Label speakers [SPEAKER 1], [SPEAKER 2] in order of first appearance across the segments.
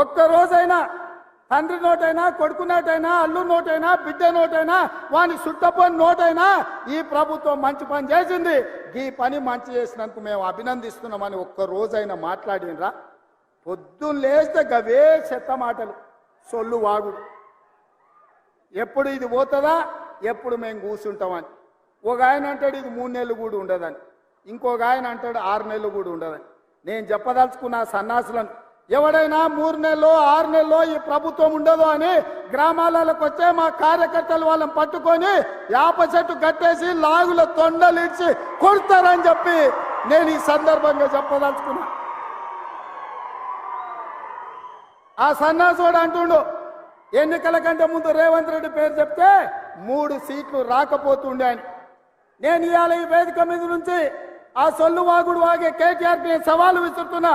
[SPEAKER 1] ఒక్క రోజైనా తండ్రి నోటైనా కొడుకు నోటైనా అల్లు నోటైనా బిడ్డ నోటైనా వాని సుట్టపోని నోటైనా ఈ ప్రభుత్వం మంచి పని చేసింది. ఈ పని మంచి చేసినందుకు మేము అభినందిస్తున్నామని ఒక్క రోజైనా మాట్లాడినరా? పొద్దున్న లేస్తే గవే చెత్త మాటలు సొల్లు వాగుడు. ఎప్పుడు ఇది పోతుందా? ఎప్పుడు మేము కూర్చుంటామని ఒక ఆయన అంటాడు ఇది మూడు నెలలు కూడా ఉండదని. ఇంకొక ఆయన అంటాడు ఆరు నెలలు కూడా ఉండదని. నేను చెప్పదలుచుకున్న సన్నాసులను ఎవడైనా మూడు నెలలు ఆరు నెలలు ఈ ప్రభుత్వం ఉండదు అని గ్రామాలకు వచ్చే మా కార్యకర్తలు వాళ్ళని పట్టుకొని యాప చెట్టు కట్టేసి లాగుల తొండలిడ్చి కొడతారని చెప్పి నేను ఈ సందర్భంగా చెప్పదలుచుకున్నా. ఆ సన్నాసుడు అంటుండు ఎన్నికల కంటే ముందు రేవంత్ రెడ్డి పేరు చెప్తే మూడు సీట్లు రాకపోతుండే అని. నేను ఇవాళ ఈ వేదిక మీద నుంచి ఆ సొల్లు వాగుడు వాగే కేటీఆర్ నేను సవాలు విసురుతున్నా.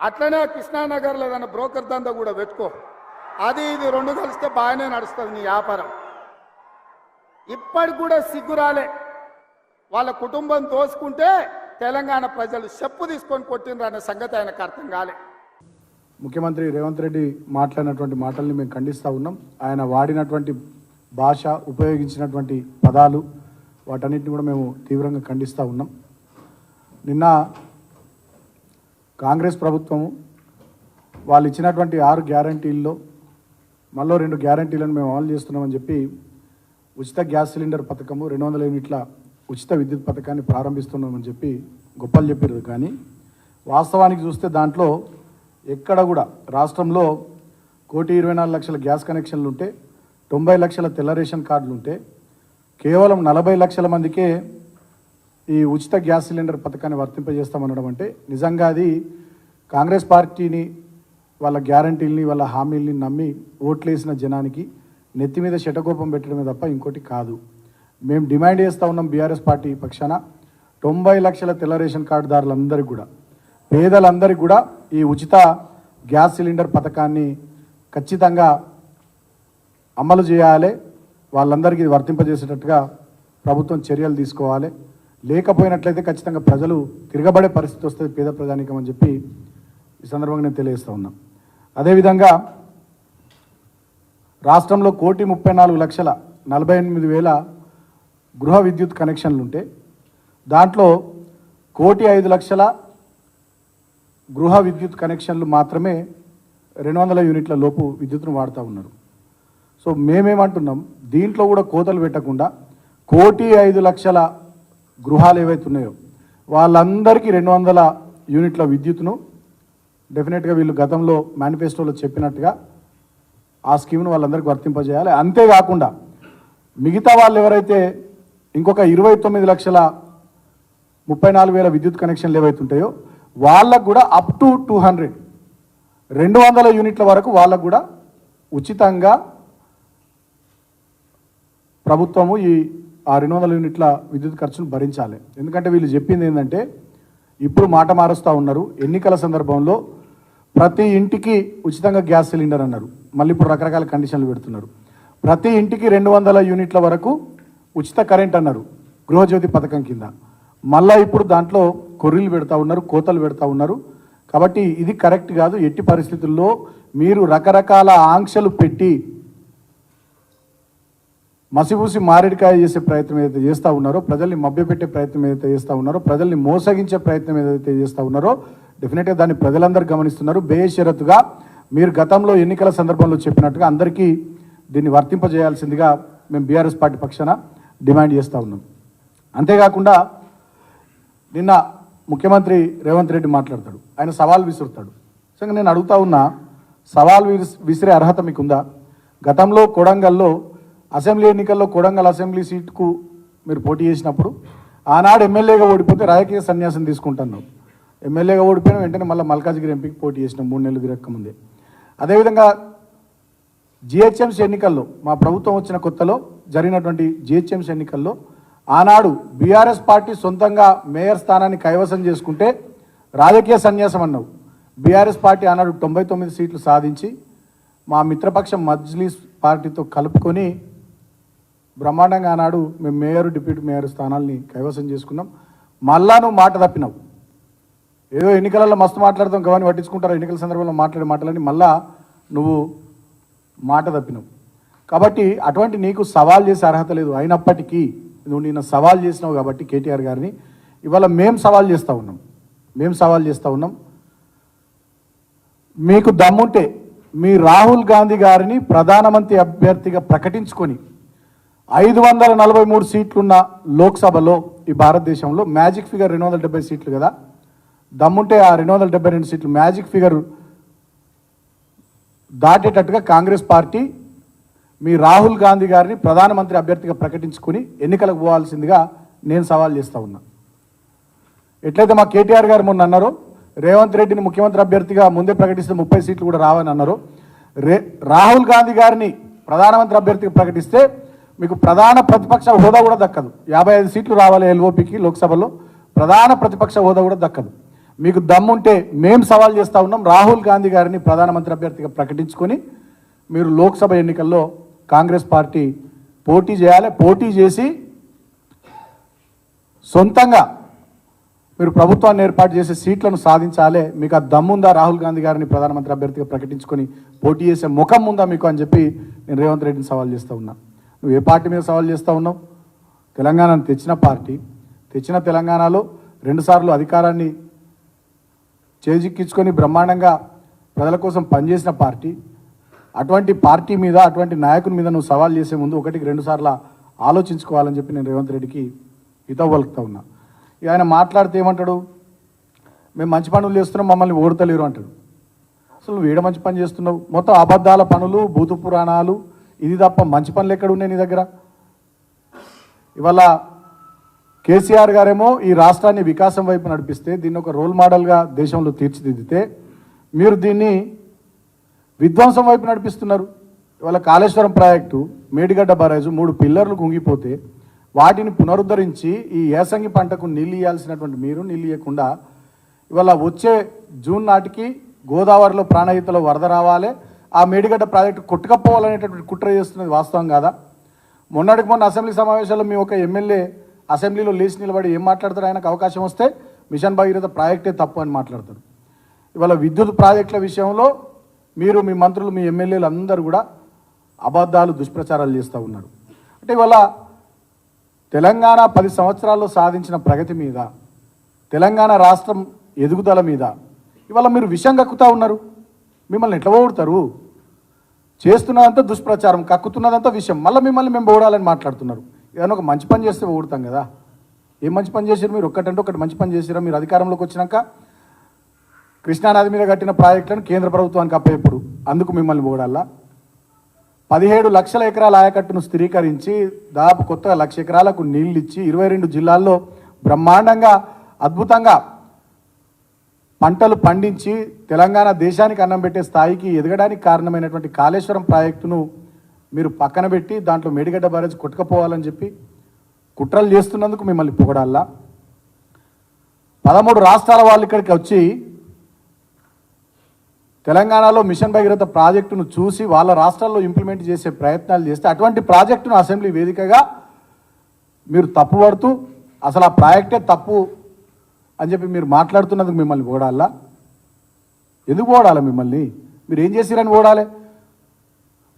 [SPEAKER 1] అట్లనే కృష్ణానగర్లో ఏదైనా బ్రోకర్ దందా కూడా పెట్టుకో. అది ఇది రెండు కలిస్తే బాగానే నడుస్తుంది నీ వ్యాపారం. ఇప్పటికి కూడా సిగ్గురాలే వాళ్ళ కుటుంబం దోసుకుంటే తెలంగాణ ప్రజలు చెప్పు తీసుకొని కొట్టిండ్రు అనే సంగతి ఆయనకు అర్థం కాలే.
[SPEAKER 2] ముఖ్యమంత్రి రేవంత్ రెడ్డి మాట్లాడినటువంటి మాటల్ని మేము ఖండిస్తూ ఉన్నాం. ఆయన వాడినటువంటి భాష ఉపయోగించినటువంటి పదాలు వాటన్నిటిని కూడా మేము తీవ్రంగా ఖండిస్తూ ఉన్నాం. నిన్న కాంగ్రెస్ ప్రభుత్వము వాళ్ళు ఇచ్చినటువంటి ఆరు గ్యారంటీల్లో మళ్ళీ రెండు గ్యారంటీలను మేము అమలు చేస్తున్నామని చెప్పి ఉచిత గ్యాస్ సిలిండర్ పథకము రెండు వందల యూనిట్ల ఉచిత విద్యుత్ పథకాన్ని ప్రారంభిస్తున్నామని చెప్పి గొప్పలు చెప్పారు. కానీ వాస్తవానికి చూస్తే దాంట్లో ఎక్కడ కూడా రాష్ట్రంలో కోటి ఇరవై నాలుగు లక్షల గ్యాస్ కనెక్షన్లు ఉంటే తొంభై లక్షల తెల్ల రేషన్ కార్డులు ఉంటే కేవలం నలభై లక్షల మందికే ఈ ఉచిత గ్యాస్ సిలిండర్ పథకాన్ని వర్తింపజేస్తామనడం అంటే నిజంగా అది కాంగ్రెస్ పార్టీని వాళ్ళ గ్యారంటీల్ని వాళ్ళ హామీల్ని నమ్మి ఓట్లేసిన జనానికి నెత్తి మీద శటకోపం పెట్టడమే తప్ప ఇంకోటి కాదు. మేము డిమాండ్ చేస్తూ ఉన్నాం బీఆర్ఎస్ పార్టీ పక్షాన తొంభై లక్షల తెల్ల రేషన్ కార్డుదారులందరికీ కూడా. పేదలందరికీ కూడా ఈ ఉచిత గ్యాస్ సిలిండర్ పథకాన్ని ఖచ్చితంగా అమలు చేయాలి. వాళ్ళందరికీ వర్తింపజేసేటట్టుగా ప్రభుత్వం చర్యలు తీసుకోవాలి. లేకపోయినట్లయితే ఖచ్చితంగా ప్రజలు తిరగబడే పరిస్థితి వస్తుంది పేద ప్రజానికం అని చెప్పి ఈ సందర్భంగా నేను తెలియజేస్తూ ఉన్నా. అదేవిధంగా రాష్ట్రంలో కోటి ముప్పై నాలుగు లక్షల నలభై ఎనిమిది వేల గృహ విద్యుత్ కనెక్షన్లు ఉంటే దాంట్లో కోటి ఐదు లక్షల గృహ విద్యుత్ కనెక్షన్లు మాత్రమే రెండు వందల యూనిట్ల లోపు విద్యుత్ను వాడుతూ ఉన్నారు. సో మేమేమంటున్నాం? దీంట్లో కూడా కోతలు పెట్టకుండా కోటి ఐదు లక్షల గృహాలు ఏవైతే ఉన్నాయో వాళ్ళందరికీ రెండు వందల యూనిట్ల విద్యుత్ను డెఫినెట్గా వీళ్ళు గతంలో మేనిఫెస్టోలో చెప్పినట్టుగా ఆ స్కీమ్ను వాళ్ళందరికీ వర్తింపజేయాలి. అంతేకాకుండా మిగతా వాళ్ళు ఎవరైతే ఇంకొక ఇరవై తొమ్మిది లక్షల ముప్పై నాలుగు వేల విద్యుత్ కనెక్షన్లు ఏవైతే ఉంటాయో వాళ్ళకు కూడా అప్ టు టూ హండ్రెడ్ రెండు వందల యూనిట్ల వరకు వాళ్ళకు కూడా ఉచితంగా ప్రభుత్వము ఈ ఆ రెండు వందల యూనిట్ల విద్యుత్ ఖర్చును భరించాలి. ఎందుకంటే వీళ్ళు చెప్పింది ఏంటంటే ఇప్పుడు మాట మారుస్తూ ఉన్నారు. ఎన్నికల సందర్భంలో ప్రతి ఇంటికి ఉచితంగా గ్యాస్ సిలిండర్ అన్నారు. మళ్ళీ ఇప్పుడు రకరకాల కండిషన్లు పెడుతున్నారు. ప్రతి ఇంటికి రెండు వందల యూనిట్ల వరకు ఉచిత కరెంట్ అన్నారు. గృహజ్యోతి పథకం కింద. మళ్ళా ఇప్పుడు దాంట్లో కొర్రీలు పెడతా ఉన్నారు కోతలు పెడతా ఉన్నారు. కాబట్టి ఇది కరెక్ట్ కాదు. ఎట్టి పరిస్థితుల్లో మీరు రకరకాల ఆంక్షలు పెట్టి మసిపూసి మారేడికాయ చేసే ప్రయత్నం ఏదైతే చేస్తూ ఉన్నారో ప్రజల్ని మభ్యపెట్టే ప్రయత్నం ఏదైతే చేస్తూ ఉన్నారో ప్రజల్ని మోసగించే ప్రయత్నం ఏదైతే చేస్తూ ఉన్నారో డెఫినెట్గా దాన్ని ప్రజలందరూ గమనిస్తున్నారు. బేషరతుగా మీరు గతంలో ఎన్నికల సందర్భంలో చెప్పినట్టుగా అందరికీ దీన్ని వర్తింపజేయాల్సిందిగా మేము బీఆర్ఎస్ పార్టీ పక్షాన డిమాండ్ చేస్తూ ఉన్నాం. అంతేకాకుండా నిన్న ముఖ్యమంత్రి రేవంత్ రెడ్డి మాట్లాడతాడు. ఆయన సవాల్ విసురుతాడు. సో నేను అడుగుతా ఉన్నా సవాల్ విసిరే అర్హత మీకుందా? గతంలో కొడంగల్లో అసెంబ్లీ ఎన్నికల్లో కొడంగల్ అసెంబ్లీ సీట్కు మీరు పోటీ చేసినప్పుడు ఆనాడు ఎమ్మెల్యేగా ఓడిపోతే రాజకీయ సన్యాసం తీసుకుంటున్నాం ఎమ్మెల్యేగా ఓడిపోయిన వెంటనే మళ్ళీ మల్కాజ్గిరి ఎంపీకి పోటీ చేసినాం మూడు నెలలు తిరగక ముందే అదేవిధంగా జిహెచ్ఎంసీ ఎన్నికల్లో మా ప్రభుత్వం వచ్చిన కొత్తలో జరిగినటువంటి జిహెచ్ఎంసీ ఎన్నికల్లో ఆనాడు బీఆర్ఎస్ పార్టీ సొంతంగా మేయర్ స్థానాన్ని కైవసం చేసుకుంటే రాజకీయ సన్యాసం అన్నావు. బీఆర్ఎస్ పార్టీ ఆనాడు తొంభై తొమ్మిది సీట్లు సాధించి మా మిత్రపక్షం మజ్లీస్ పార్టీతో కలుపుకొని బ్రహ్మాండంగా ఆనాడు మేము మేయర్ డిప్యూటీ మేయర్ స్థానాల్ని కైవసం చేసుకున్నాం. మళ్ళా నువ్వు మాట తప్పినావు. ఏదో ఎన్నికలలో మస్తు మాట్లాడతాం గవాన్ని పట్టించుకుంటారు ఎన్నికల సందర్భంలో మాట్లాడే మాటలని మళ్ళా నువ్వు మాట తప్పినావు. కాబట్టి అటువంటి నీకు సవాల్ చేసే అర్హత లేదు. అయినప్పటికీ నువ్వు నిన్న సవాల్ చేసినావు కాబట్టి కేటీఆర్ గారిని. ఇవాళ మేము సవాల్ చేస్తూ ఉన్నాం. మేము సవాల్ చేస్తూ ఉన్నాం. మీకు దమ్ముంటే మీ రాహుల్ గాంధీ గారిని ప్రధానమంత్రి అభ్యర్థిగా ప్రకటించుకొని ఐదు వందల నలభై మూడు సీట్లున్న లోక్సభలో ఈ భారతదేశంలో మ్యాజిక్ ఫిగర్ రెండు వందల డెబ్బై సీట్లు కదా? దమ్ముంటే ఆ రెండు వందల డెబ్బై రెండు సీట్లు మ్యాజిక్ ఫిగర్ దాటేటట్టుగా కాంగ్రెస్ పార్టీ మీ రాహుల్ గాంధీ గారిని ప్రధానమంత్రి అభ్యర్థిగా ప్రకటించుకుని ఎన్నికలకు పోవాల్సిందిగా నేను సవాల్ చేస్తా ఉన్నా. ఎట్లయితే మా కేటీఆర్ గారు మొన్న అన్నారో రేవంత్ రెడ్డిని ముఖ్యమంత్రి అభ్యర్థిగా ముందే ప్రకటిస్తే ముప్పై సీట్లు కూడా రావని అన్నారు రే రాహుల్ గాంధీ గారిని ప్రధానమంత్రి అభ్యర్థిగా ప్రకటిస్తే మీకు ప్రధాన ప్రతిపక్ష హోదా కూడా దక్కదు. యాభై ఐదు సీట్లు రావాలి ఎల్ఓపికి లోక్సభలో. ప్రధాన ప్రతిపక్ష హోదా కూడా దక్కదు. మీకు దమ్ముంటే మేము సవాల్ చేస్తా ఉన్నాం. రాహుల్ గాంధీ గారిని ప్రధానమంత్రి అభ్యర్థిగా ప్రకటించుకొని మీరు లోక్సభ ఎన్నికల్లో కాంగ్రెస్ పార్టీ పోటీ చేయాలి. పోటీ చేసి సొంతంగా మీరు ప్రభుత్వాన్ని ఏర్పాటు చేసే సీట్లను సాధించాలి. మీకు ఆ దమ్ముందా రాహుల్ గాంధీ గారిని ప్రధానమంత్రి అభ్యర్థిగా ప్రకటించుకొని పోటీ చేసే ముఖం ఉందా మీకు అని చెప్పి నేను రేవంత్ రెడ్డిని సవాల్ చేస్తూ ఉన్నా. నువ్వు ఏ పార్టీ మీద సవాల్ చేస్తూ ఉన్నావు? తెలంగాణను తెచ్చిన పార్టీ తెచ్చిన తెలంగాణలో రెండుసార్లు అధికారాన్ని చేజిక్కించుకొని బ్రహ్మాండంగా ప్రజల కోసం పనిచేసిన పార్టీ అటువంటి పార్టీ మీద అటువంటి నాయకుని మీద నువ్వు సవాల్ చేసే ముందు ఒకటికి రెండుసార్లు ఆలోచించుకోవాలని చెప్పి నేను రేవంత్ రెడ్డికి హితవు పలుకుతా ఉన్నా. ఇక ఆయన మాట్లాడితే ఏమంటాడు? మేము మంచి పనులు చేస్తున్నాం మమ్మల్ని ఓడతలేరు అంటాడు. అసలు వీడ మంచి పని చేస్తున్నావు? మొత్తం అబద్ధాల పనులు భూతు పురాణాలు ఇది తప్ప మంచి పనులు ఎక్కడ ఉన్నాయి నీ దగ్గర? ఇవాళ కేసీఆర్ గారేమో ఈ రాష్ట్రాన్ని వికాసం వైపు నడిపిస్తే దీన్ని ఒక రోల్ మోడల్గా దేశంలో తీర్చిదిద్దితే మీరు దీన్ని విధ్వంసం వైపు నడిపిస్తున్నారు. ఇవాళ కాళేశ్వరం ప్రాజెక్టు మేడిగడ్డ బరాజు మూడు పిల్లర్లు కుంగిపోతే వాటిని పునరుద్ధరించి ఈ ఏసంగి పంటకు నీళ్ళు ఇవ్వాల్సినటువంటి మీరు నీళ్ళు ఇవ్వకుండా ఇవాళ వచ్చే జూన్ నాటికి గోదావరిలో ప్రాణహితలో వరద రావాలి ఆ మేడిగడ్డ ప్రాజెక్టు కొట్టుకపోవాలనేటటువంటి కుట్ర చేస్తున్నది వాస్తవం కాదా? మొన్నటికి మొన్న అసెంబ్లీ సమావేశాల్లో మీ ఒక ఎమ్మెల్యే అసెంబ్లీలో లేచి నిలబడి ఏం మాట్లాడతారు ఆయనకు అవకాశం వస్తే మిషన్ భగీరథ ప్రాజెక్టే తప్పు అని మాట్లాడతారు ఇవాళ విద్యుత్ ప్రాజెక్టుల విషయంలో మీరు మీ మంత్రులు మీ ఎమ్మెల్యేలు అందరూ కూడా అబద్ధాలు దుష్ప్రచారాలు చేస్తూ ఉన్నారు. అంటే ఇవాళ తెలంగాణ పది సంవత్సరాల్లో సాధించిన ప్రగతి మీద తెలంగాణ రాష్ట్రం ఎదుగుదల మీద ఇవాళ మీరు విషం కక్కుతూ ఉన్నారు. మిమ్మల్ని ఎట్లా పోగొడతారు? చేస్తున్నదంతా దుష్ప్రచారం కక్కుతున్నదంతా విషయం. మళ్ళీ మిమ్మల్ని మేము ఓడాలని మాట్లాడుతున్నారు. ఏదైనా ఒక మంచి పని చేస్తే ఓడతాం కదా. ఏం మంచి పని చేశారు మీరు? ఒక్కటంటే ఒకటి మంచి పని చేశారా? మీరు అధికారంలోకి వచ్చినాక కృష్ణానది మీద కట్టిన ప్రాజెక్టులను కేంద్ర ప్రభుత్వానికి అప్పచెప్పుడు అందుకు మిమ్మల్ని ఓడాలా? పదిహేడు లక్షల ఎకరాల ఆయకట్టును స్థిరీకరించి దాదాపు కొత్తగా లక్ష ఎకరాలకు నీళ్ళు ఇచ్చి ఇరవై రెండు జిల్లాల్లో బ్రహ్మాండంగా అద్భుతంగా పంటలు పండించి తెలంగాణ దేశానికి అన్నం పెట్టే స్థాయికి ఎదగడానికి కారణమైనటువంటి కాళేశ్వరం ప్రాజెక్టును మీరు పక్కన పెట్టి దాంట్లో మేడిగడ్డ బ్యారేజ్ కొట్టుకపోవాలని చెప్పి కుట్రలు చేస్తున్నందుకు మిమ్మల్ని పొగడాలా? పదమూడు రాష్ట్రాల వాళ్ళు ఇక్కడికి వచ్చి తెలంగాణలో మిషన్ భగీరథ ప్రాజెక్టును చూసి వాళ్ళ రాష్ట్రాల్లో ఇంప్లిమెంట్ చేసే ప్రయత్నాలు చేస్తే అటువంటి ప్రాజెక్టును అసెంబ్లీ వేదికగా మీరు తప్పుపడుతూ అసలు ఆ ప్రాజెక్టే తప్పు అని చెప్పి మీరు మాట్లాడుతున్నందుకు మిమ్మల్ని ఓడాలా? ఎందుకు ఓడాలి మిమ్మల్ని? మీరు ఏం చేసిరని ఓడాలి?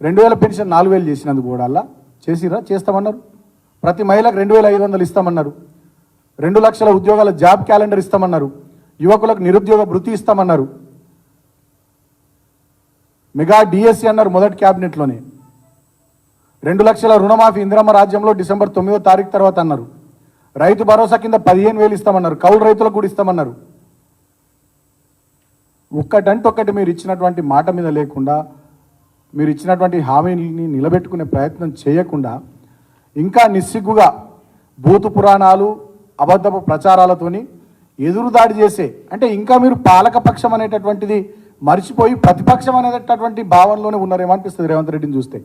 [SPEAKER 2] రెండు వేల పెన్షన్ నాలుగు వేలు చేసినందుకు ఓడాలా? చేసిరా? చేస్తామన్నారు. ప్రతి మహిళకు రెండు వేల ఐదు వందలు ఇస్తామన్నారు. రెండు లక్షల ఉద్యోగాల జాబ్ క్యాలెండర్ ఇస్తామన్నారు. యువకులకు నిరుద్యోగ భృతి ఇస్తామన్నారు. మెగా డిఎస్సి అన్నారు మొదటి క్యాబినెట్లోనే. రెండు లక్షల రుణమాఫీ ఇందిరమ్మ రాజ్యంలో డిసెంబర్ తొమ్మిదో తారీఖు తర్వాత అన్నారు. రైతు భరోసా కింద పదిహేను వేలు ఇస్తామన్నారు. కౌలు రైతులకు కూడా ఇస్తామన్నారు. ఒక్కటంటొక్కటి మీరు ఇచ్చినటువంటి మాట మీద లేకుండా మీరు ఇచ్చినటువంటి హామీని నిలబెట్టుకునే ప్రయత్నం చేయకుండా ఇంకా నిస్సిగ్గుగా భూతు పురాణాలు అబద్ధపు ప్రచారాలతోని ఎదురుదాడి చేసే అంటే ఇంకా మీరు పాలకపక్షం అనేటటువంటిది మర్చిపోయి ప్రతిపక్షం అనేటటువంటి భావనలోనే ఉన్నారేమో అనిపిస్తుంది రేవంత్ రెడ్డిని చూస్తే.